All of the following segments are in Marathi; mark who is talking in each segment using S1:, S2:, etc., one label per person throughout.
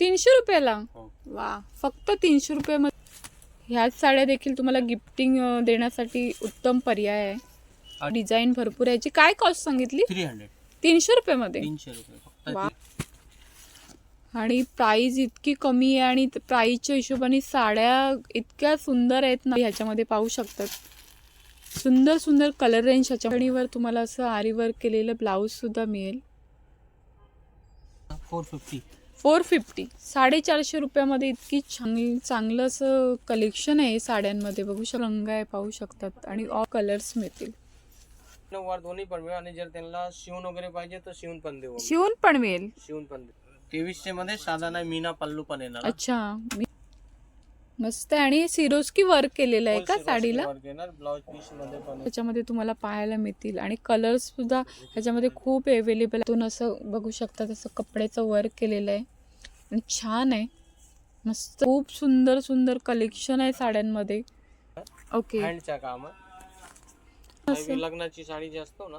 S1: तीनशे रुपयाला?
S2: हो.
S1: वा फक्त तीनशे रुपयामध्ये ह्याच साड्या देखील तुम्हाला गिफ्टिंग देण्यासाठी उत्तम पर्याय आहे. डिझाईन भरपूर आहे. याची काय कॉस्ट सांगितली?
S2: थ्री हंड्रेड
S1: तीनशे रुपयामध्ये
S2: तीनशे रुपये फक्त
S1: वा. आणि प्राईज इतकी कमी आहे आणि प्राईजच्या हिशोबाने साड्या इतक्या सुंदर आहेत ना ह्याच्यामध्ये पाहू शकतात. सुंदर सुंदर कलर रेंज ह्याच्यावर तुम्हाला असं आरी वर्क केलेलं ब्लाऊज सुद्धा मिळेल.
S2: Four fifty
S1: four fifty. साडेचारशे रुपयामध्ये इतकी छान चांगलं असं कलेक्शन आहे साड्यांमध्ये. बघू शकता रंग आहे पाहू शकतात. आणि ऑल कलर्स मिळतील.
S2: वर दोन्ही पण मिळेल आणि जर त्यांना शिवून वगैरे पाहिजे तर शिवून पण देऊ.
S1: शिवून पण मिळेल.
S2: शिवून पण तेवीसशे मध्ये साधा नाही मीना पल्लू पण येणार.
S1: अच्छा. मी मस्त आहे. आणि सिरोस्की वर्क केलेलं आहे का साडीला?
S2: ब्लाउज पीसमध्ये पण आहे.
S1: त्याच्यामध्ये तुम्हाला पाहायला मिळतील. आणि कलर्स सुद्धा ह्याच्यामध्ये खूप अवेलेबल असं बघू शकता तसं कपड्याचं वर्क केलेलं आहे. छान आहे. मस्त खूप सुंदर सुंदर कलेक्शन आहे साड्यांमध्ये. ओके
S2: हँडच्या काम. लग्नाची साडी जी असतो ना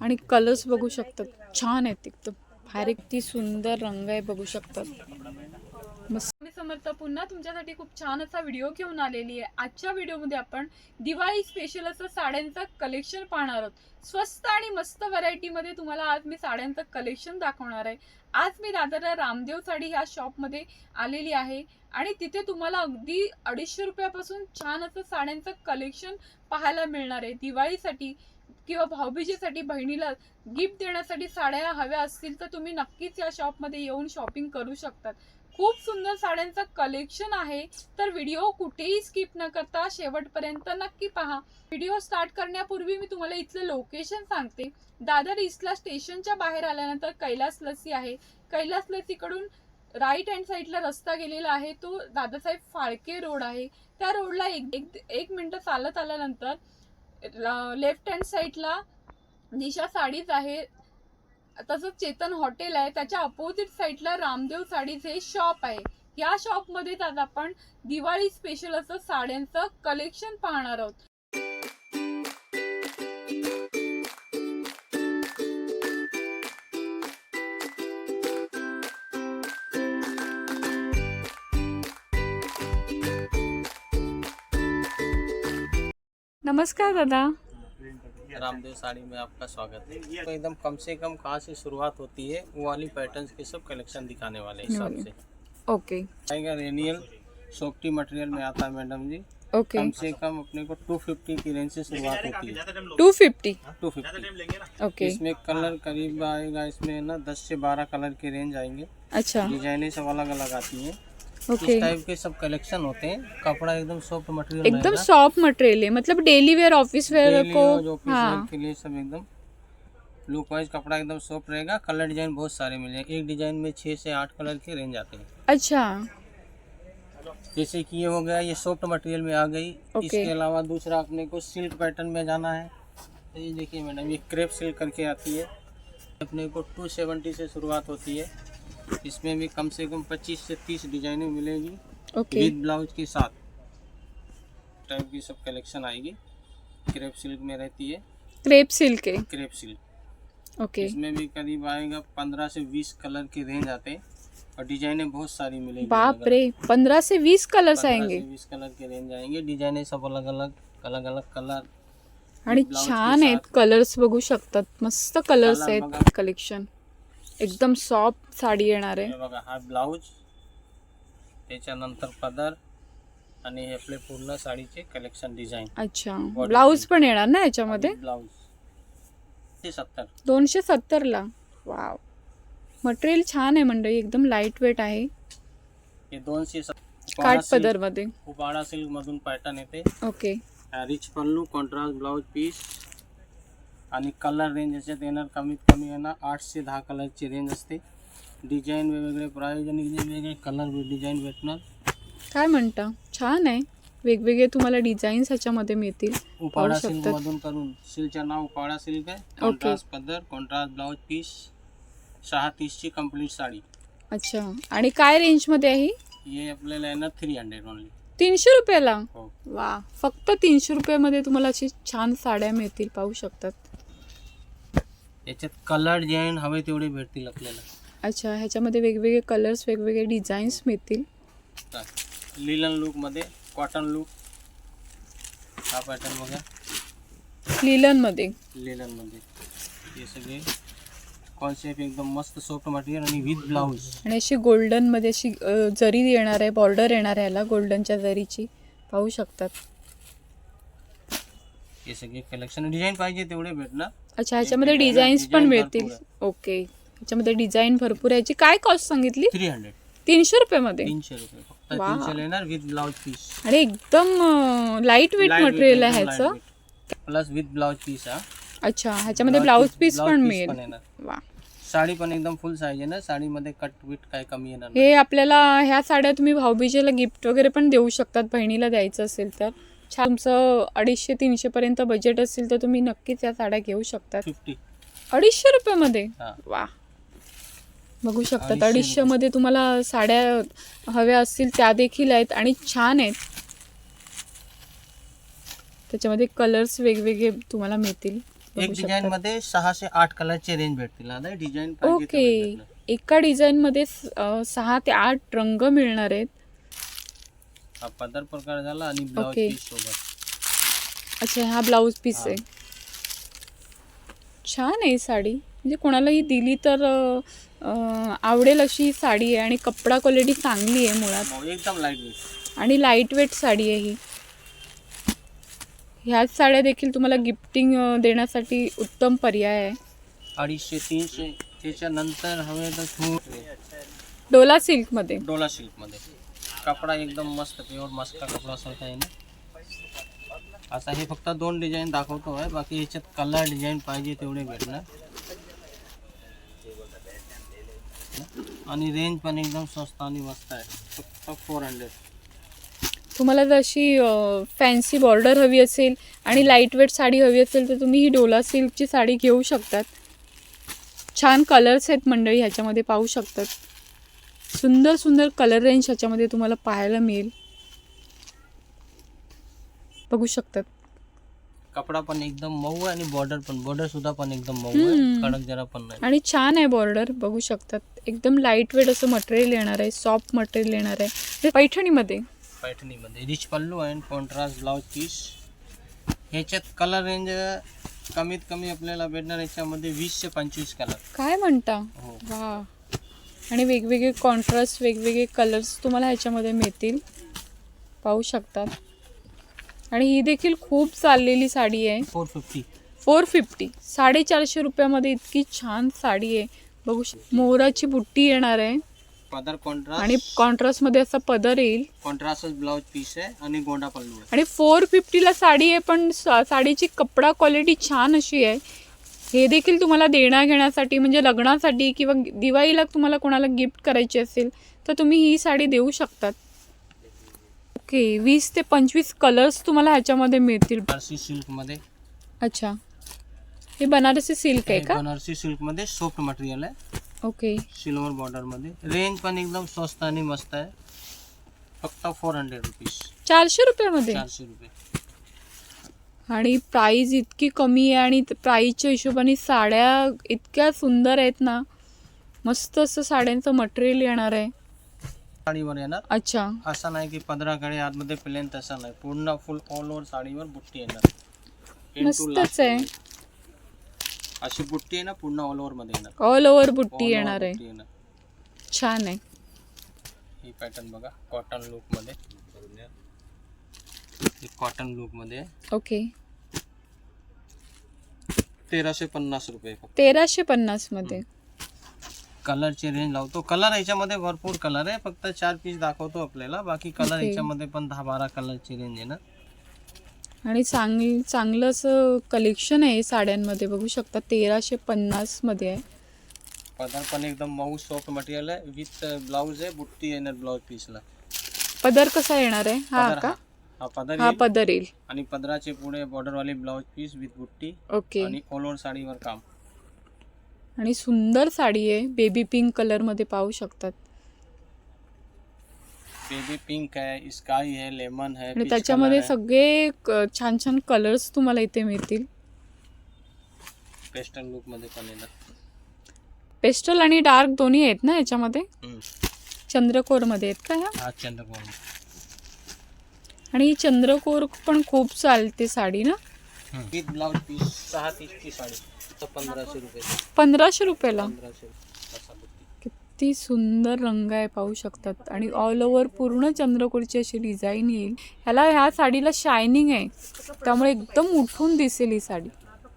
S1: आणि कलर्स बघू शकतात. छान आहेत एकदम. भारी किती सुंदर रंग आहे बघू शकतात. मी समर्थ पुन्हा तुमच्यासाठी खूप छान असा व्हिडिओ घेऊन आलेली आहे. आजच्या व्हिडिओमध्ये आपण दिवाळी स्पेशल असं साड्यांचं कलेक्शन पाहणार आहोत. स्वस्त आणि मस्त व्हरायटीमध्ये तुम्हाला आज मी साड्यांचं कलेक्शन दाखवणार आहे. आज मी दादरला रामदेव साडी ह्या शॉपमध्ये आलेली आहे. आणि तिथे तुम्हाला अगदी अडीचशे रुपयापासून छान असं साड्यांचं कलेक्शन पाहायला मिळणार आहे. दिवाळीसाठी किंवा भाऊबीजेसाठी बहिणीला गिफ्ट देण्यासाठी साड्या हव्या असतील तर तुम्ही नक्कीच या शॉपमध्ये येऊन शॉपिंग करू शकतात. खूप सुंदर साड्यांचं कलेक्शन आहे. तर व्हिडिओ कुठेही स्किप न करता शेवटपर्यंत नक्की पहा. व्हिडिओ स्टार्ट करण्यापूर्वी मी तुम्हाला इथलं लोकेशन सांगते. दादर ईस्टला स्टेशनच्या बाहेर आल्यानंतर कैलास लसी आहे. कैलास लसीकडून राईट हँड साईडला रस्ता गेलेला आहे. तो दादासाहेब फाळके रोड आहे. त्या रोडला एक एक, एक मिनटं चालत आल्यानंतर लेफ्ट हँड साईडला निशा साडीज आहे. तसंच चेतन हॉटेल आहे. त्याच्या अपोजिट साईडला रामदेव साडीज हे शॉप आहे. या शॉपमध्ये आज आपण दिवाळी स्पेशल असं साड्यांचं कलेक्शन पाहणार आहोत. नमस्कार दादा.
S2: रामदेव साड़ी में आपका स्वागत है। तो एकदम कम से कम कहाँ से शुरुआत होती है वो वाली पैटर्न के सब कलेक्शन दिखाने वाले हिसाब से।
S1: ओके।
S2: आएगा रेनियल सोफ्टी मटेरियल में आता है मैडम जी।
S1: ओके।
S2: कम से कम अपने को 250 की रेंज से शुरुआत होती है।
S1: Two fifty
S2: 250
S1: okay.
S2: इसमें कलर करीब आएगा इसमें ना 10 से 12 कलर के रेंज आएँगे।
S1: अच्छा।
S2: डिजाइने सब अलग अलग आती हैं।
S1: ओके
S2: इस टाइप के सब कलेक्शन होते हैं। कपड़ा एकदम सॉफ्ट मटेरियल
S1: एकदम सॉफ्ट मटेरियल है। मतलब डेली वेयर ऑफ़िस वेयर को हाँ।
S2: के लिए सब एकदम लुक वाइज कपड़ा एकदम सॉफ्ट रहेगा। कलर डिज़ाइन बहुत सारे मिलेंगे एक डिज़ाइन में छः से आठ कलर के रेंज आते हैं।
S1: अच्छा।
S2: जैसे कि ये हो गया ये सॉफ्ट मटेरियल में आ गई।
S1: ओके।
S2: इसके अलावा दूसरा अपने को सिल्क पैटर्न में जाना है। तो ये देखिए मैडम ये क्रेप सिल्क करके आती है। अपने को 270 से शुरुआत होती है। इसमें भी कम से कम 25 से 30 डिजाइनें मिलेगी।
S1: ओके।
S2: विद ब्लाउज के साथ टाइप की सब कलेक्शन आएगी। क्रेप सिल्क में रहती है।
S1: क्रेप सिल्क है
S2: क्रेप सिल्क।
S1: ओके।
S2: इसमें भी करीब आएगा पंद्रह से बीस कलर के रेंज आते हैं और डिजाइनें बहुत सारी मिलेंगी
S1: बाप रे पंद्रह से बीस कलर्स आएँगे।
S2: बीस कलर के रेंज आएँगे। डिजाइनें सब अलग अलग अलग अलग कलर
S1: आणि छान आहेत. कलर्स बघू शकतात मस्त कलर्स
S2: कलर
S1: आहेत कलेक्शन। एकदम सॉफ्ट साडी येणार आहे.
S2: बघा हा ब्लाऊज त्याच्यानंतर पदर आणि हे आपले पूर्ण साडीचे कलेक्शन डिझाईन
S1: अच्छा.
S2: Body
S1: blouse. पण येणार ना याच्यामध्ये?
S2: ब्लाऊज ते सत्तर.
S1: दोनशे सत्तरला वाव मटेरियल छान आहे मंडळी एकदम लाइट वेट आहे.
S2: हे दोनशे सत्तर.
S1: काठ पदरमध्ये
S2: उपाडा सिल्क मधून पॅटर्न येते?
S1: Okay
S2: rich pallu contrast blouse piece आणि कलर रेंज याच्यात येणार कमीत कमी आहे ना आठ ते दहा कलरची रेंज असते. डिझाईन वेगवेगळे प्राईज आणि वेगवेगळे कलर डिझाईन भेटणार.
S1: काय म्हणता? छान आहे. वेगवेगळे तुम्हाला डिझाईन्स ह्याच्यामध्ये मिळतील.
S2: उपाडा
S1: पाहू
S2: सिल्क
S1: शकतात.
S2: मधून करून. सिल्कचं नाव उपाडा सिल्क आहे. कॉन्ट्रास्ट पदर कॉन्ट्रास्ट ब्लाऊज पीस सहा तीसची कंप्लीट साडी.
S1: अच्छा. आणि काय रेंजमध्ये आहे ही?
S2: हे आपल्याला येणार थ्री हंड्रेड ओनली
S1: तीनशे रुपयाला?
S2: हो.
S1: वा. फक्त तीनशे रुपयामध्ये तुम्हाला अशी छान साड्या मिळतील. पाहू शकतात.
S2: याच्यात कलर डिझाईन हवे तेवढे भेटतील आपल्याला.
S1: अच्छा ह्याच्यामध्ये वेगवेगळे कलर्स वेगवेगळे डिझाईन्स मिळतील.
S2: लिलन लुकमध्ये कॉटन लुक हा पॅटर्न बघा.
S1: लिलनमध्ये
S2: लिलनमध्ये हे सगळे कॉन्सेप्ट एकदम मस्त सॉफ्ट मटेरियल आणि विथ ब्लाऊज
S1: आणि अशी गोल्डनमध्ये अशी अ, जरी येणार आहे बॉर्डर येणार आहे ह्याला गोल्डनच्या जरीची पाहू शकतात.
S2: हे सगळे कलेक्शन डिझाईन पाहिजे तेवढे भेटणार
S1: अच्छा ह्याच्यामध्ये डिझाईन्स पण मिळतील. ओके. ह्याच्यामध्ये डिझाईन भरपूर आहे. याची काय कॉस्ट सांगितली?
S2: थ्री हंड्रेड
S1: तीनशे
S2: रुपये. फक्त
S1: वा.
S2: तीनशे येणार विथ ब्लाऊज पीस
S1: आणि एकदम लाइट वेट मटेरियल आहे ह्याचं.
S2: प्लस विथ ब्लाऊज पीस हा.
S1: अच्छा ह्याच्यामध्ये ब्लाऊज पीस पण मिळेल.
S2: येणार.
S1: वा.
S2: साडी पण एकदम फुल साईज आहे ना. साडीमध्ये कट विट काय कमी येणार नाही.
S1: हे आपल्याला ह्या साड्या तुम्ही भाऊबीजेला गिफ्ट वगैरे पण देऊ शकतात. बहिणीला द्यायचं असेल तर. छान तुमचं अडीचशे तीनशे पर्यंत बजेट असेल तर तुम्ही नक्कीच या साड्या घेऊ शकतात.
S2: फिफ्टी
S1: अडीचशे रुपयामध्ये?
S2: हा.
S1: वा. बघू शकतात
S2: अडीचशे
S1: मध्ये तुम्हाला साड्या हव्या असतील त्या देखील आहेत आणि छान आहेत. त्याच्यामध्ये कलर्स वेगवेगळे तुम्हाला मिळतील.
S2: एक
S1: बघू
S2: डिझाईन मध्ये सहाशे आठ कलरचे रेंज भेटतील आता डिझाईन पाहिजे
S1: ओके
S2: भेटणार.
S1: एका डिझाईन मध्ये स- अं, सहा ते आठ रंग मिळणार आहेत.
S2: हा पदर प्रकार झाला आणि ब्लाऊज
S1: ओके.
S2: पीस सोबत.
S1: अच्छा हा ब्लाऊज पीस. आहे. छान आहे ही साडी. म्हणजे कोणालाही दिली तर अं, अं, आवडेल अशी ही साडी आहे आणि कपडा क्वालिटी चांगली आहे मुळात.
S2: हो, एकदम लाइट वेट
S1: आणि लाइट वेट साडी आहे ही. ह्याच साड्या देखील तुम्हाला गिफ्टिंग देण्यासाठी उत्तम पर्याय आहे.
S2: अडीचशे तीनशे त्याच्यानंतर हवे तर
S1: डोला सिल्कमध्ये
S2: डोला सिल्कमध्ये. कपडा एकदम मस्त प्युअर मस्का कपडा सारखा आहे असा आता हे फक्त दोन डिझाईन दाखवतो आहे. बाकी ह्याच्यात कलर डिझाईन पाहिजे तेवढे भेटणार. आणि रेंज पण एकदम स्वस्त आणि मस्त आहे. फक्त फोर हंड्रेड
S1: तुम्हाला जशी फॅन्सी बॉर्डर हवी असेल आणि लाइट वेट साडी हवी असेल तर तुम्ही ही डोला सिल्कची साडी घेऊ शकतात. छान कलर्स आहेत मंडळी ह्याच्यामध्ये पाहू शकतात. सुंदर सुंदर कलर रेंज ह्याच्यामध्ये तुम्हाला पाहायला मिळेल. बघू शकतात.
S2: कपडा पण एकदम मऊ आणि बॉर्डर पण बॉर्डर सुद्धा पण एकदम मऊ. आहे. कडक जरा पण नाही.
S1: आणि छान आहे बॉर्डर बघू शकतात. एकदम लाइट वेट असं मटेरियल येणार आहे सॉफ्ट मटेरियल येणार आहे. पैठणीमध्ये.
S2: पैठणीमध्ये. रिच पल्लू आहे कॉन्ट्रास्ट ब्लाऊज पीस ह्याच्यात कलर रेंज कमीत कमी आपल्याला भेटणार याच्यामध्ये वीस ते पंचवीस कलर
S1: काय म्हणता?
S2: हो.
S1: वा आणि वेगवेगळे कॉन्ट्रास्ट वेगवेगळे कलर्स तुम्हाला ह्याच्यामध्ये मिळतील. पाहू शकतात. आणि ही देखील खूप चाललेली साडी आहे.
S2: Four fifty.
S1: Four fifty. साडेचारशे रुपयामध्ये इतकी छान साडी आहे. बघू शक मोराची बुट्टी येणार आहे.
S2: पदर
S1: आणि
S2: कॉन्ट्रास्ट
S1: कॉन्ट्रास्टमध्ये असा पदर येईल.
S2: कॉन्ट्रास्टच ब्लाऊज पीस आहे आणि गोंडा पल्लू
S1: आणि फोर फिफ्टीला साडी आहे पण साडीची कपडा क्वालिटी छान अशी आहे. हे देखील तुम्हाला देण्या घेण्यासाठी म्हणजे लग्नासाठी किंवा दिवाळीला तुम्हाला कोणाला गिफ्ट करायची असेल तर तुम्ही ही साडी देऊ शकतात. ओके वीस ते पंचवीस कलर्स तुम्हाला ह्याच्यामध्ये मिळतील.
S2: बनारसी सिल्कमध्ये
S1: अच्छा. हे बनारसी सिल्क आहे का?
S2: बनारसी सिल्कमध्ये सॉफ्ट मटेरियल आहे.
S1: ओके
S2: सिल्वर बॉर्डरमध्ये. रेंज पण एकदम स्वस्त आणि मस्त आहे. फक्त फोर हंड्रेड रुपीज
S1: चारशे रुपयामध्ये?
S2: चारशे रुपये.
S1: आणि प्राईज इतकी कमी आहे आणि प्राईजच्या हिशोबाने साड्या इतक्या सुंदर आहेत ना मस्त असं साड्यांचं मटेरियल येणार आहे.
S2: साडीवर येणार?
S1: अच्छा.
S2: असं नाही की पंधराकडे आतमध्ये प्लेन तसं नाही. पूर्ण फुल ऑल ओव्हर साडीवर बुट्टी येणार.
S1: मस्तच आहे.
S2: अशी बुट्टी आहे ना पूर्ण ऑल ओव्हरमध्ये येणार.
S1: ऑल ओव्हर बुट्टी येणार आहे. छान आहे.
S2: ही पॅटर्न बघा कॉटन लुकमध्ये. कॉटन लुकमध्ये.
S1: ओके
S2: तेराशे पन्नास रुपये
S1: तेराशे पन्नासमध्ये.
S2: कलरची रेंज लावतो. कलर याच्यामध्ये भरपूर कलर आहे. फक्त चार पीस दाखवतो आपल्याला. बाकी कलर. याच्यामध्ये पण दहा बारा कलरची रेंज आहे ना.
S1: आणि चांगली चांगलं असं कलेक्शन आहे साड्यांमध्ये. बघू शकता तेराशे पन्नासमध्ये आहे.
S2: पदर पण एकदम मऊ सॉफ्ट मटेरियल आहे. विथ ब्लाऊज आहे. बुट्टी येणार ब्लाऊज पीसला
S1: पदर कसा येणार आहे? हा का?
S2: हा हा पदर
S1: हा
S2: येईल.
S1: पदर येईल.
S2: आणि पदराचे पुढे बॉर्डर वाले ब्लाऊज पीस विथ बुट्टी
S1: ओके
S2: आणि ऑल ओव्हर साडीवर काम.
S1: आणि सुंदर साडी आहे. बेबी पिंक कलरमध्ये पाहू शकतात.
S2: बेबी पिंक आहे स्काय आहे लेमन आहे
S1: आणि
S2: peach
S1: त्याच्यामध्ये
S2: color
S1: सगळे क- छान छान कलर्स तुम्हाला इथे मिळतील.
S2: पेस्टल लुकमध्ये पण येणार.
S1: पेस्टल आणि डार्क दोन्ही आहेत ना याच्यामध्ये? चंद्रकोरमध्ये आहेत का ह्या?
S2: हा चंद्रकोर.
S1: आणि ही चंद्रकोर पण खूप चालते साडी ना?
S2: विथ ब्लाउज पीस सहा तीसची साडी. तर पंधराशे रुपये.
S1: पंधराशे रुपयाला. किती सुंदर रंग आहे पाहू शकतात. आणि ऑल ओव्हर पूर्ण चंद्रकोरची अशी डिझाईन येईल. ह्याला ह्या साडीला शायनिंग आहे. त्यामुळे एकदम उठून दिसेल ही साडी.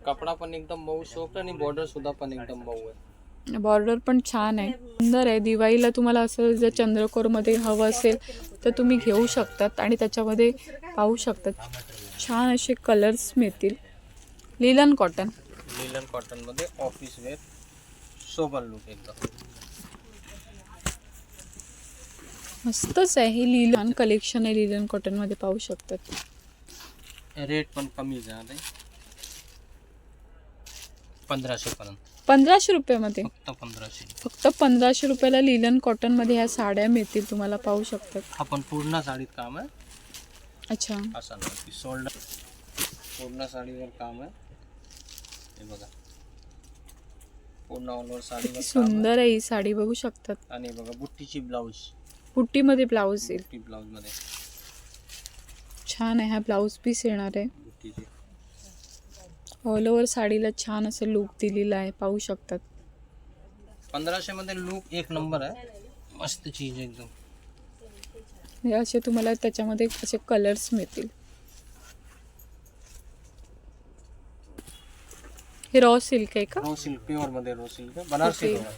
S2: कपडा पण एकदम मऊ सॉफ्ट आणि बॉर्डर सुद्धा पण एकदम मऊ आहे.
S1: बॉर्डर पण छान आहे. सुंदर आहे. दिवाळीला तुम्हाला असं जर चंद्रकोरमध्ये हवं असेल तर तुम्ही घेऊ शकतात आणि त्याच्यामध्ये पाहू शकतात. छान असे कलर्स मिळतील. लिलन कॉटन
S2: लिलन कॉटनमध्ये ऑफिस वेअर सोबर लुक एकदम.
S1: मस्तच आहे. हे लिलन कलेक्शन आहे. लिलन कॉटनमध्ये पाहू शकतात.
S2: रेट पण आहे आता पंधराशे पर्यंत
S1: पंधराशे रुपयामध्ये?
S2: फक्त पंधराशे.
S1: फक्त पंधराशे रुपयाला लिलन कॉटनमध्ये ह्या साड्या मिळतील तुम्हाला पाहू शकतात.
S2: हा पण पूर्ण साडीत काम आहे.
S1: अच्छा.
S2: असा नाही शोल्डर पूर्ण साडीवर काम आहे. हे बघा. पूर्ण ऑल ओव्हर आहे.
S1: सुंदर आहे ही साडी बघू शकतात.
S2: आणि बघा बुट्टीची ब्लाऊज
S1: बुट्टीमध्ये ब्लाऊज येईल.
S2: बुट्टी ब्लाऊजमध्ये.
S1: छान आहे हा ब्लाऊज पीस येणार आहे.
S2: बुट्टीची.
S1: ऑल ओव्हर साडीला छान असं लुक दिलेला आहे. पाहू शकतात.
S2: पंधराशे मध्ये लुक एक नंबर आहे. मस्त चीज आहे एकदम.
S1: हे असे तुम्हाला त्याच्यामध्ये असे कलर्स मिळतील. हे रॉ सिल्क आहे का?
S2: Raw silk प्युअरमध्ये raw silk Banarasi
S1: Okay.
S2: Raw आहे.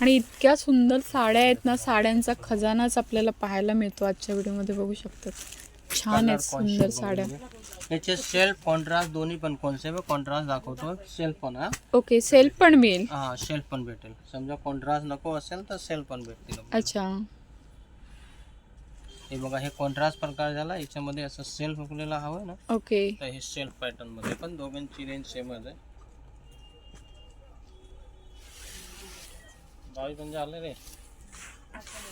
S1: आणि इतक्या सुंदर साड्या आहेत ना साड्यांचा खजानाच आपल्याला पाहायला मिळतो आजच्या व्हिडिओमध्ये बघू शकतात. छान आहेत सुंदर साड्या
S2: याचे सेल्फ कॉन्ट्रास्ट दोन्ही पण कॉन्सेप्ट कॉन्ट्रास्ट दाखवतो सेल्फ पण हा?
S1: ओके सेल्फ पण मिळेल.
S2: हा सेल्फ पण भेटेल. समजा कॉन्ट्रास्ट नको असेल तर सेल्फ पण भेटतील.
S1: अच्छा.
S2: हे बघा हे कॉन्ट्रास्ट प्रकार झाला. याच्यामध्ये असं सेल्फ आपल्याला हवं ना?
S1: ओके
S2: तर हे सेल्फ पॅटर्न मध्ये पण दोघांची रेंज सेमच आहे. बावीस आले रे.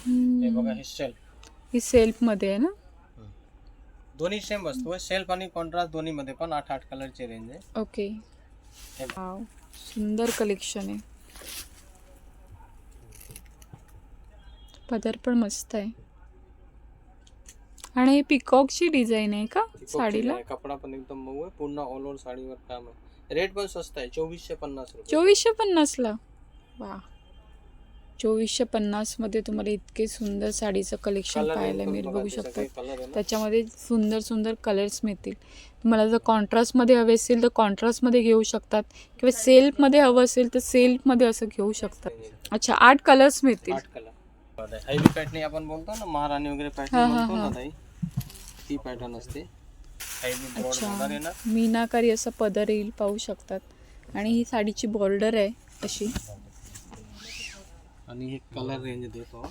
S2: हे बघा हे सेल्फ
S1: ही सेल्फ मध्ये आहे ना?
S2: दोन्ही सेम वस्तू आहे. सेल्फ आणि कॉन्ट्रास्ट दोन्ही मध्ये पण आठ आठ कलरची रेंज आहे.
S1: ओके
S2: हे
S1: वाव सुंदर कलेक्शन आहे. पदर पण मस्त आहे. आणि हे पिकॉकची डिझाईन आहे का साडीला?
S2: आहे, कपडा पण एकदम मऊ आहे. पूर्ण ऑल ओव्हर साडीवर काम आहे. रेट पण स्वस्त आहे. चोवीसशे पन्नास रुपये.
S1: चोवीसशे पन्नासला? वा चोवीसशे पन्नासमध्ये तुम्हाला इतके सुंदर साडीचं कलेक्शन पाहायला मिळेल.
S2: बघा,
S1: बघू
S2: ते सगळे
S1: शकतात
S2: colour आहे ना.
S1: त्याच्यामध्ये सुंदर सुंदर कलर्स मिळतील. तुम्हाला जर कॉन्ट्रास्टमध्ये हवे असेल तर कॉन्ट्रास्टमध्ये घेऊ शकतात. किंवा सेल्फमध्ये हवं असेल तर सेल्फमध्ये असं घेऊ शकतात. अच्छा आठ कलर्स मिळतील.
S2: पॅटर्न आपण बोलतो ना महाराणी वगैरे पॅटर्न ती पॅटर्न असते.
S1: मीनाकारी असं पदर येईल पाहू शकतात. आणि ही साडीची बॉर्डर आहे अशी.
S2: आणि हे कलर रेंज देतो.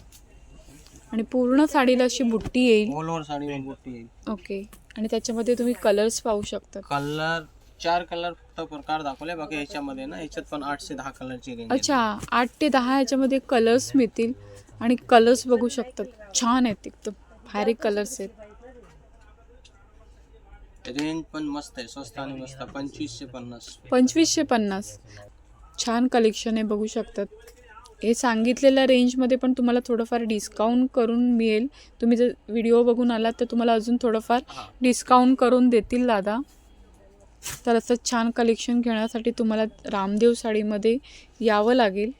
S1: आणि पूर्ण साडीला अशी बुट्टी येईल?
S2: ऑल ओव्हर साडी मोठी येईल.
S1: ओके आणि त्याच्यामध्ये तुम्ही कलर्स पाहू शकतात.
S2: कलर चार कलर फक्त प्रकार दाखवले. बाकी याच्यामध्ये ना याच्यात पण आठ ते दहा कलरची रेंज
S1: अच्छा आठ ते दहा ह्याच्यामध्ये कलर्स मिळतील आणि कलर्स बघू शकतात. छान आहेत एकदम. भारी कलर्स आहेत.
S2: रेंज पण मस्त आहे. स्वस्त आणि मस्त. पंचवीसशे पन्नास.
S1: पंचवीसशे पन्नास. छान कलेक्शन आहे बघू शकतात. हे सांगितलेल्या रेंजमध्ये पण तुम्हाला थोडंफार डिस्काउंट करून मिळेल. तुम्ही जर व्हिडिओ बघून आलात तर तुम्हाला अजून थोडंफार डिस्काउंट करून देतील दादा. तर असं छान कलेक्शन घेण्यासाठी तुम्हाला रामदेव साडीमध्ये यावं लागेल.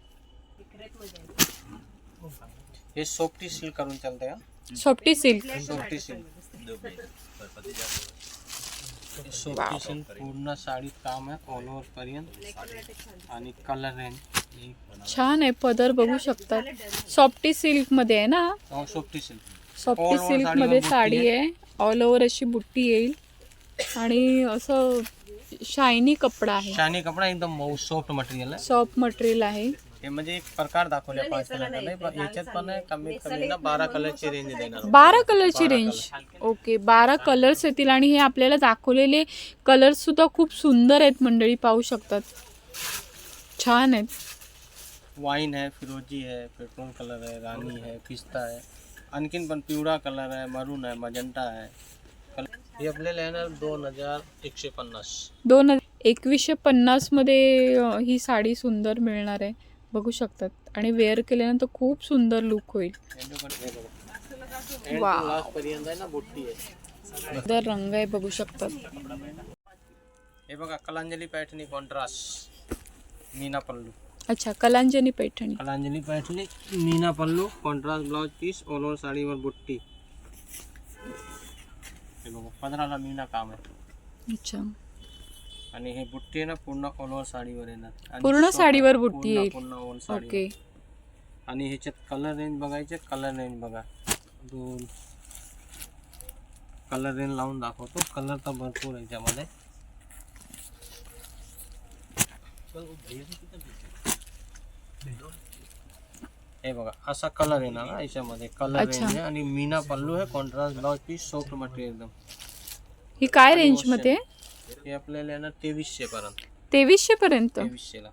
S2: हे सोफ्टी सिल्क करून चालतंय हा.
S1: Softy silk
S2: softy silk softy silk पूर्ण साडीत काम आहे ऑल ओव्हर पर्यंत. आणि कलर रेंज
S1: छान आहे पदर बघू शकतात सॉफ्टी सिल्कमध्ये आहे ना?
S2: सोफ्टी सिल्क
S1: सॉफ्टी सिल्कमध्ये
S2: साडीवर
S1: साडी आहे. ऑल ओव्हर अशी बुट्टी येईल. आणि असं शायनी कपडा आहे.
S2: शानी कपडा एकदम मऊ सॉफ्ट मटेरियल आहे.
S1: सॉफ्ट मटेरियल आहे.
S2: हे म्हणजे एक प्रकार दाखवले पाच याच्यात पण कमीत कमी ना बारा कलरची रेंज देणार.
S1: बारा कलरची रेंज ओके बारा कलर्स येतील आणि हे आपल्याला दाखवलेले कलर्स सुद्धा खूप सुंदर आहेत मंडळी पाहू शकतात. छान आहेत.
S2: वाईन आहे फिरोजी आहे पेट्रोल कलर आहे राणी आहे पिस्ता आहे. आणखीन पण पिवळा कलर आहे मरून आहे मजंटा आहे. हे आपल्याला येणार दोन हजार एकशे पन्नास.
S1: दोन एकवीसशे पन्नासमध्ये ही साडी सुंदर मिळणार आहे. बघू शकतात. आणि वेअर केल्यानंतर खूप सुंदर लुक होईल. सुंदर रंग आहे बघू शकतात.
S2: हे बघा कलांजली पैठणी कॉन्ट्रास्ट मीना पल्लू.
S1: अच्छा Kalanjali Paithani.
S2: Kalanjali Paithani Meena pallu contrast blouse piece all over साडीवर बुट्टी. हे बघा पदराला मीना काम आहे.
S1: अच्छा.
S2: आणि हे बुट्टी आहे ना पूर्ण ऑल ओव्हर साडीवर येणार.
S1: पूर्ण साडीवर बुट्टी
S2: पूर्ण- ऑल साडी
S1: ओके.
S2: आणि ह्याच्यात कलर रेंज बघायचे कलर रेंज बघा. दोन. कलर रेंज लावून दाखवतो. कलर तर भरपूर आहे त्यामध्ये. हे बघा असा कलर येणार ना याच्यामध्ये कलर. रेंज आहे. आणि मीना पल्लू आहे contrast blouse piece soft material एकदम.
S1: ही काय रेंजमध्ये
S2: हे आपल्याला येणार तेवीसशे पर्यंत.
S1: तेवीसशे पर्यंत?
S2: तेवीसशेला.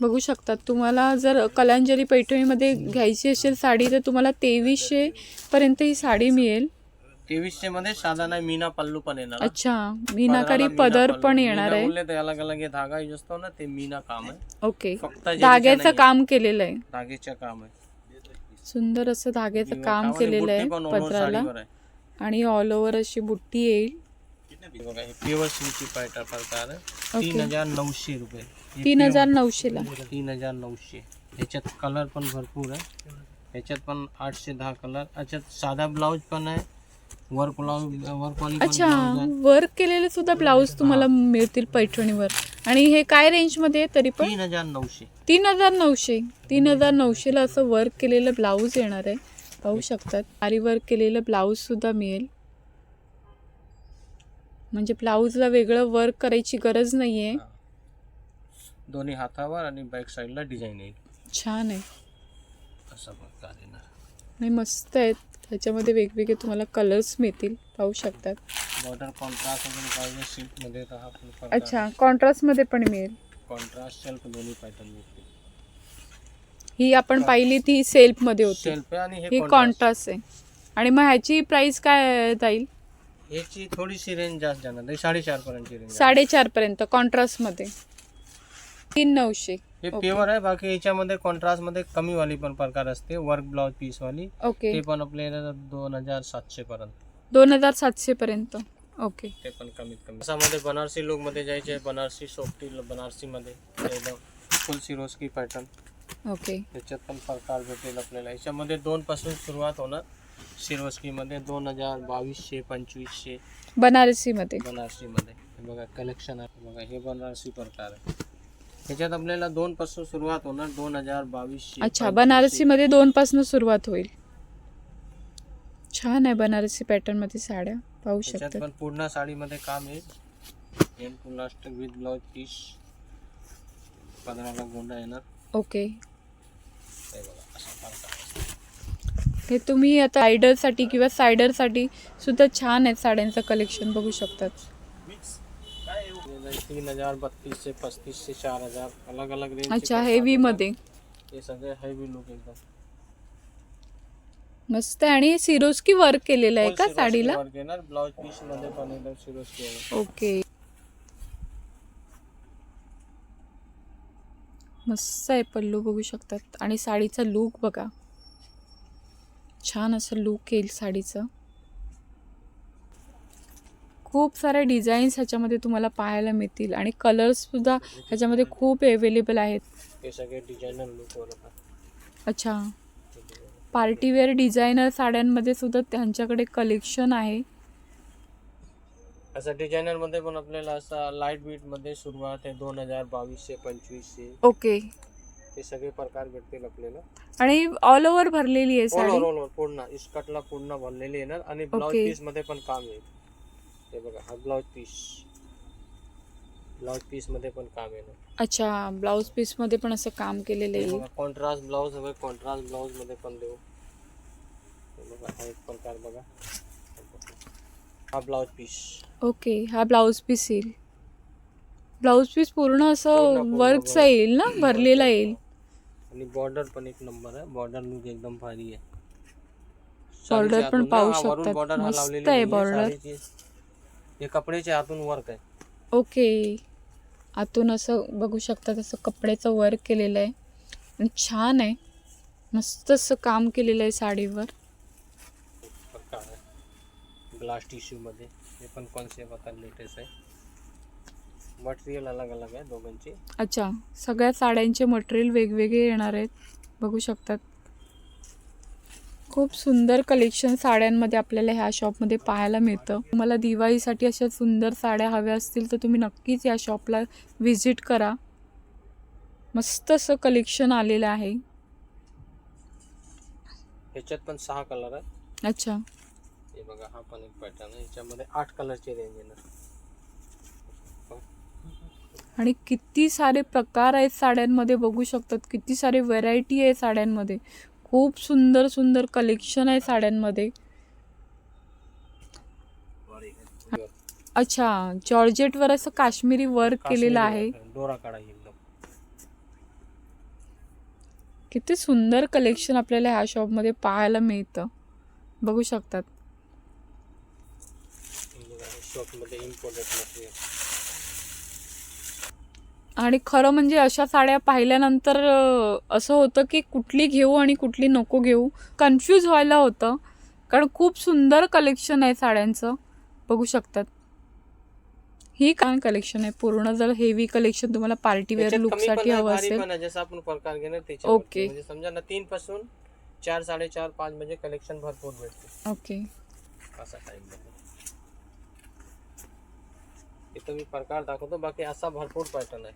S1: बघू शकतात तुम्हाला जर कलांजली पैठणीमध्ये घ्यायची असेल साडी तर तुम्हाला तेवीसशे पर्यंत ही साडी मिळेल.
S2: तेवीसशे मध्ये साधा नाही मीना पल्लू पण येणार.
S1: अच्छा मीनाकारी पदर. पण येणार आहे.
S2: अलग अलग धागा असतो ना ते मीना काम आहे.
S1: ओके.
S2: फक्त
S1: धाग्याचं. काम केलेलं आहे.
S2: धागेचं काम आहे.
S1: सुंदर असं धाग्याचं काम केलेलं आहे पदराला. आणि ऑल ओव्हर अशी बुट्टी येईल.
S2: बघा हे प्युअर सिल्कची पायटा प्रकार आहे
S1: ओके.
S2: तीन हजार नऊशे रुपये.
S1: तीन हजार नऊशेला.
S2: तीन हजार नऊशे. ह्याच्यात कलर पण भरपूर आहे. ह्याच्यात पण आठशे दहा कलर याच्यात साधा ब्लाऊज पण आहे. वर्क ब्लाऊज वर्कवाली पण
S1: अच्छा वर्क केलेले सुद्धा ब्लाऊज तुम्हाला मिळतील पैठणीवर. आणि हे काय रेंजमध्ये आहे तरी पण?
S2: तीन हजार नऊशे.
S1: तीन हजार नऊशे. तीन हजार नऊशेला असं वर्क केलेलं ब्लाऊज येणार आहे. पाहू शकतात. आरी वर्क केलेलं ब्लाऊज सुद्धा मिळेल. म्हणजे ब्लाऊजला वेगळं वर्क करायची गरज नाही आहे
S2: दोन्ही हातावर आणि बॅक साईडला डिझाईन येईल
S1: छान आहे.
S2: असा प्रकार येणार
S1: आणि मस्त आहेत. त्याच्यामध्ये वेगवेगळे तुम्हाला कलर्स मिळतील. पाहू शकतात.
S2: बॉर्डर कॉन्ट्रास्ट पाहिजे सिल्कमध्ये तर हा पण
S1: अच्छा कॉन्ट्रास्टमध्ये पण मिळेल.
S2: कॉन्ट्रास्ट सेल्फ दोन्ही पॅटर्न मिळतील.
S1: ही आपण पाहिली ती सेल्फमध्ये होती.
S2: आणि
S1: ही
S2: हे कॉन्ट्रास्ट
S1: आहे. आणि मग ह्याची प्राइस काय जाईल?
S2: याची थोडीशी रेंज जास्त जाणार. साडेचार पर्यंतची रेंज
S1: साडेचार पर्यंत कॉन्ट्रास्टमध्ये तीन नऊशे.
S2: हे. प्युअर आहे बाकी याच्यामध्ये कॉन्ट्रास्टमध्ये कमी वाली पण प्रकार असते वर्क ब्लाउज पीस वाली
S1: ओके.
S2: ते पण आपल्याला दोन हजार सातशे पर्यंत.
S1: दोन हजार सातशे पर्यंत. ओके.
S2: ते पण कमीत कमी. त्यामध्ये बनारसी लुकमध्ये जायचे बनारसी सोफ्टी बनारसी मध्ये फुल सिरोस्की पॅटर्न
S1: ओके.
S2: त्याच्यात पण प्रकार भेटेल आपल्याला. याच्यामध्ये दोन पासून सुरुवात होणार. सिरोस्की मध्ये दोन हजार बावीसशे पंचवीसशे
S1: बनारसीमध्ये.
S2: बनारसी मध्ये हे बघा कलेक्शन आहे. बघा हे बनारसी प्रकार आहे. त्याच्यात आपल्याला दोन पासून सुरुवात होणार दोन हजार बावीसशे
S1: अच्छा. बनारसीमध्ये दोन पासून सुरुवात होईल. छान आहे बनारसी पॅटर्नमध्ये साड्या पाहू शकतात
S2: पण पूर्ण साडीमध्ये काम येईल. End to last with blouse piece पदराला गोंडा येणार.
S1: ओके
S2: हे बघा असा.
S1: हे तुम्ही आता सायडरसाठी किंवा सायडरसाठी सुद्धा छान आहेत साड्यांचं कलेक्शन बघू शकतात.
S2: हे तीन हजार बत्तीस से पस्तीस से चार हजार अलग अलग रेंज
S1: अच्छा हेवी मध्ये.
S2: हे सगळे हेवी लुक एकदम.
S1: मस्त आहे. आणि सिरोस्की वर्क केलेलं आहे
S2: Full
S1: का साडीला?
S2: येणार ब्लाउज पीसमध्ये पण एकदम सिरोस्की
S1: ओके. मस्त आहे पल्लू बघू शकतात. आणि साडीचा लूक बघा. छान असं लूक येईल साडीचं. खूप साऱ्या डिझाईन्स ह्याच्यामध्ये तुम्हाला पाहायला मिळतील आणि कलर्स सुद्धा ह्याच्यामध्ये खूप अवेलेबल आहेत.
S2: हे
S1: अच्छा. पार्टीवेअर डिझायनर साड्यांमध्ये सुद्धा त्यांच्याकडे कलेक्शन आहे.
S2: असं डिझायनरमध्ये पण आपल्याला असा लाइट बीटमध्ये सुरुवात आहे दोन हजार बावीसशे पंचवीसशे
S1: ओके
S2: ते सगळे प्रकार भेटतील आपल्याला.
S1: आणि ऑल ओव्हर भरलेली आहे
S2: all
S1: sari?
S2: Over all over पूर्ण इस्कटला पूर्ण भरलेली येणार आणि ब्लाउज
S1: Okay.
S2: पीस मध्ये पण काम येईल हे बघा हा ब्लाउज पीस ब्लाउज पीस मध्ये पण काम येणार
S1: अच्छा ब्लाऊज पीसमध्ये पण असं काम केलेलं
S2: हे
S1: आहे.
S2: बघा कॉन्ट्रास्ट ब्लाउज हवे कॉन्ट्रास्ट ब्लाउज मध्ये पण देऊ. हे बघा हा एक प्रकार बघा. हा ब्लाउज पीस
S1: ओके हा ब्लाऊज पीस येईल. ब्लाऊज पीस पूर्ण असं वर्कचा
S2: work.
S1: येईल ना? भरलेला येईल.
S2: आणि बॉर्डर पण एक नंबर आहे. बॉर्डर लुक एकदम भारी आहे. साडीच्या
S1: पण पाहू
S2: हा
S1: शकतात.
S2: हा
S1: मस्त आहे.
S2: साडीची. हे कपड्याच्या आतून वर्क आहे.
S1: ओके. आतून असं बघू शकता तसं कपड्याचं वर्क केलेलं आहे. आणि छान आहे. मस्त असं काम केलेलं आहे साडीवर.
S2: ग्लास टिश्यू मध्ये. हे पण कॉन्सेप्ट आता लेटेस्ट आहे. मटेरियल अलग अलग आहे दोघांची.
S1: अच्छा सगळ्या साड्यांचे मटेरियल वेगवेगळे येणार आहेत. बघू शकतात. खूप सुंदर कलेक्शन साड्यांमध्ये आपल्याला ह्या शॉपमध्ये पाहायला मिळतं. तुम्हाला दिवाळीसाठी अशा सुंदर साड्या हव्या असतील तर तुम्ही नक्कीच या शॉपला व्हिजिट करा. मस्त असं कलेक्शन आलेलं आहे.
S2: ह्याच्यात पण सहा कलर आहे
S1: अच्छा.
S2: हे बघा हा पण एक पॅटर्न आहे. ह्याच्यामध्ये आठ कलरची रेंज येणार.
S1: आणि किती सारे प्रकार आहेत साड्यांमध्ये बघू शकतात. किती सारे व्हरायटी आहे साड्यांमध्ये. खूप सुंदर सुंदर कलेक्शन आहे साड्यांमध्ये. अच्छा जॉर्जेटवर असं काश्मीरी वर्क केलेलं आहे. किती सुंदर कलेक्शन आपल्याला ह्या शॉपमध्ये पाहायला मिळतं. बघू शकतात.
S2: शॉपमध्ये इम्पोर्टेड मटेरियल
S1: आणि खरं म्हणजे अशा साड्या पाहिल्यानंतर असं होतं की कुठली घेऊ आणि कुठली नको घेऊ कन्फ्यूज व्हायला होतं. कारण खूप सुंदर कलेक्शन आहे साड्यांचं. बघू शकतात. ही काय कलेक्शन आहे? पूर्ण जर हेवी कलेक्शन तुम्हाला पार्टीवेअर लुकसाठी हवं असेल. Okay.
S2: म्हणजे समजा ना तीन पासून चार साडेचार पाच म्हणजे कलेक्शन भरपूर भेटते.
S1: ओके
S2: असा टाइम इथं मी प्रकार दाखवतो बाकी असा भरपूर पॅटर्न आहे.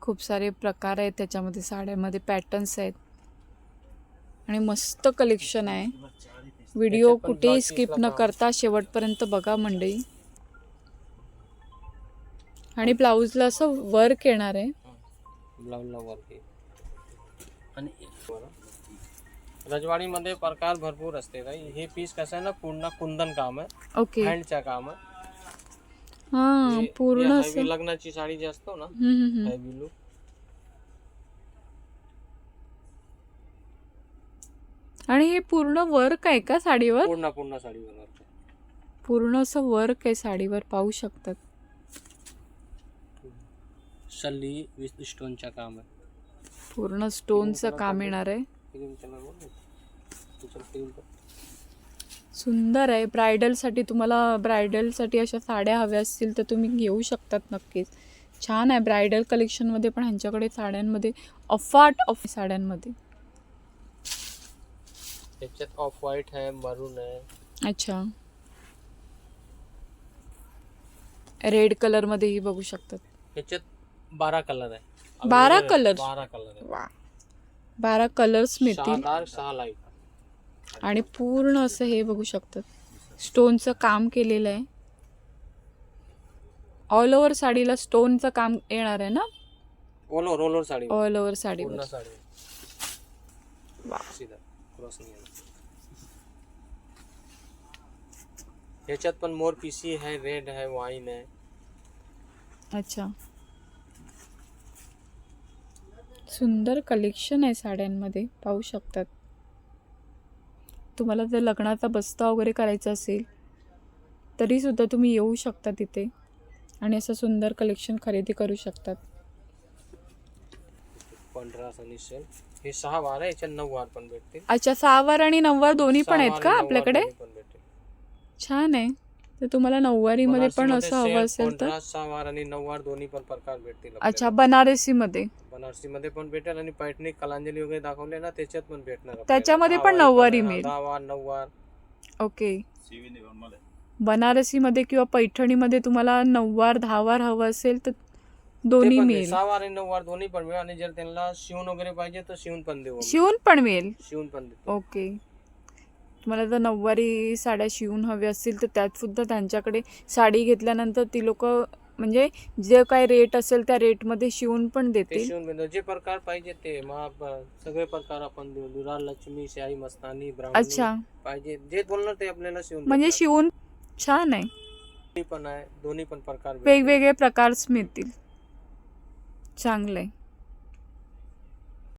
S1: खूप सारे प्रकार आहेत त्याच्यामध्ये साड्यामध्ये पॅटर्न्स आहेत. आणि मस्त कलेक्शन आहे. व्हिडिओ कुठेही स्किप न. करता शेवटपर्यंत बघा मंडळी. आणि ब्लाऊजला असं वर्क येणार आहे.
S2: ब्लाऊजला वर्क आणि रजवाडीमध्ये प्रकार भरपूर असते ताई. हे पीस कसं आहे ना पूर्ण कुंदन काम आहे.
S1: ओके.
S2: हँडच्या काम आहे.
S1: हा
S2: हे-
S1: पूर्ण
S2: हे
S1: असं.
S2: heavy लग्नाची साडी जी असतो ना
S1: हम्म, आणि हे पूर्ण वर्क आहे का साडीवर?
S2: पूर्ण पूर्ण साडी बनवते
S1: पूर्ण असं वर्क आहे साडीवर पाहू शकतात.
S2: सल्ली स्टोनच्या काम आहे.
S1: पूर्ण स्टोनचं काम येणार आहे.
S2: कलर.
S1: सुंदर आहे. ब्रायडलसाठी तुम्हाला ब्रायडलसाठी अशा साड्या हव्या असतील तर तुम्ही घेऊ शकतात नक्कीच. छान आहे. ब्रायडल कलेक्शनमध्ये पण ह्यांच्याकडे साड्यांमध्ये अफाट ऑफ साड्यांमध्ये.
S2: त्याच्यात ऑफ व्हाईट आहे मरून आहे.
S1: अच्छा. रेड कलरमध्येही बघू शकतात.
S2: त्याच्यात बारा कलर आहे.
S1: बारा colour?
S2: बारा कलर आहे.
S1: वा. बारा कलर्स मिळतील.
S2: डार्क सहा लाइट
S1: आणि पूर्ण असं हे बघू शकतात. स्टोनचं काम केलेलं आहे. ऑल ओव्हर साडीला स्टोनचं काम येणार आहे ना?
S2: All over all over sari.
S1: All over
S2: पूर्ण साडी.
S1: वा.
S2: सीधा क्रॉस नाही आला ह्याच्यात पण मोर पीसी आहे रेड आहे वाईन आहे.
S1: अच्छा. सुंदर कलेक्शन आहे साड्यांमध्ये. पाहू शकतात. तुम्हाला जर लग्नाचा बस्ता वगैरे करायचा असेल तरीसुद्धा तुम्ही येऊ शकता तिथे आणि असं सुंदर कलेक्शन खरेदी करू शकतात.
S2: हे सहा वार आहे याच्यात नऊ वार पण भेटतील.
S1: अच्छा
S2: सहा
S1: आहेत
S2: वार
S1: का
S2: आणि नऊ वार
S1: आपल्याकडे?
S2: दोन्ही पण भेटतील.
S1: छान आहे. तर तुम्हाला नऊवारीमध्ये पण
S2: बनारसीमध्ये
S1: असं हवं असेल तर?
S2: पंधरा, सहा वार आणि नऊ वार दोन्ही पण प्रकार भेटतील
S1: अच्छा. बनारसीमध्ये?
S2: बनारसी मध्ये पण भेटेल आणि पैठणी कलांजली वगैरे दाखवले ना त्याच्यात पण भेटणार.
S1: त्याच्यामध्ये पण
S2: वारी
S1: नऊवारी मिळेल.
S2: दहा वार नऊ वार
S1: ओके बनारसीमध्ये किंवा पैठणीमध्ये तुम्हाला नऊवार दहावार हवं असेल तर दोन्ही मिळेल.
S2: सहा वार आणि नऊ वार दोन्ही पण मिळेल आणि जर त्यांना शिवून वगैरे पाहिजे तर शिवून पण देऊ.
S1: शिवून पण मिळेल?
S2: शिवून पण
S1: ओके. तुम्हाला जर नऊवारी साड्या शिवून हव्या असतील तर त्यात सुद्धा त्यांच्याकडे साडी घेतल्यानंतर ती लोक म्हणजे जे काय रेट असेल त्या रेटमध्ये शिवून पण
S2: ते
S1: देतील.
S2: शिवून देतो जे प्रकार पाहिजे ते सगळे प्रकार आपण देऊ. दुराल लक्ष्मी शाही मस्तानी
S1: अच्छा.
S2: पाहिजे. जे बोलणार ते आपल्याला शिवून
S1: म्हणजे. शिवून छान आहे.
S2: दोन्ही पण आहे. दोन्ही पण प्रकार.
S1: वेगवेगळे प्रकार मिळतील. चांगलं आहे